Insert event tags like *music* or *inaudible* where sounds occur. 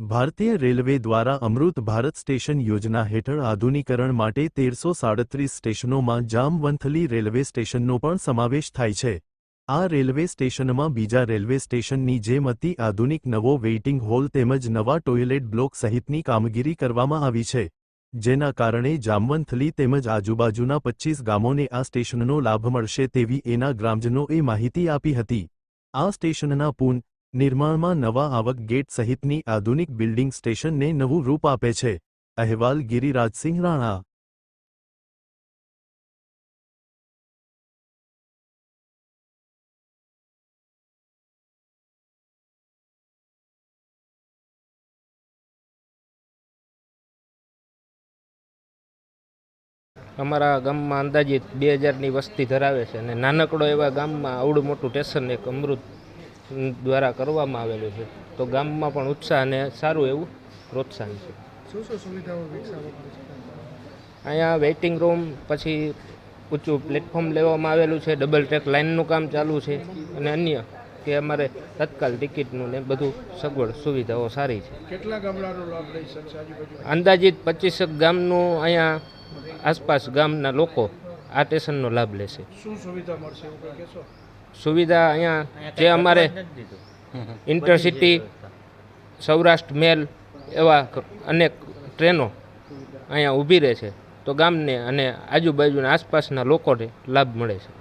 ભારતીય રેલવે દ્વારા અમૃત ભારત સ્ટેશન યોજના હેઠળ આધુનિકરણ માટે તેરસો સાડત્રીસ સ્ટેશનોમાં જામવંથલી રેલવે સ્ટેશનનો પણ સમાવેશ થાય છે. આ રેલવે સ્ટેશનમાં બીજા રેલવે સ્ટેશનની જેમ અતિ આધુનિક નવો વેઇટિંગ હોલ તેમજ નવા ટોયલેટ બ્લોક સહિતની કામગીરી કરવામાં આવી છે. જેના કારણે જામવંથલી તેમજ આજુબાજુના પચ્ચીસ ગામોને આ સ્ટેશનનો લાભ મળશે તેવી એના ગ્રામજનોએ માહિતી આપી હતી. આ સ્ટેશનના પુન નિર્માણમાં નવા આવક ગેટ સહિતની આધુનિક બિલ્ડિંગ સ્ટેશનને નવું રૂપ આપે છે. અહેવાલ ગિરિરાજસિંહ રાણા. અમારા ગામમાં અંદાજિત બે હજારની વસ્તી ધરાવે છે અને નાનકડો એવા ગામમાં આવડું મોટું સ્ટેશન એક અમૃત દ્વારા કરવામાં આવેલું છે. તો ગામમાં પણ ઉત્સાહ અને સારું એવું પ્રોત્સાહન છે. શું શું સુવિધાઓ અહીંયા વેઇટિંગ રૂમ પછી ઊંચું પ્લેટફોર્મ લેવામાં આવેલું છે ડબલ ટ્રેક લાઇનનું કામ ચાલુ છે અને અન્ય કે અમારે તત્કાલ ટિકિટનું ને બધું સગવડ સુવિધાઓ સારી છે. કેટલા ગામડાનો લાભ લઈ શકશે અંદાજિત પચીસક ગામનું અહીંયા આસપાસ ગામના લોકો આ સ્ટેશનનો લાભ લેશે. શું સુવિધા મળશે એવું કહેશો? સુવિધા અહીંયા જે અમારે ઇન્ટરસિટી *laughs* સૌરાષ્ટ્ર મેલ એવા અનેક ટ્રેનો અહીંયા ઊભી રહે છે. તો ગામને અને આજુબાજુના આસપાસના લોકોને લાભ મળે છે.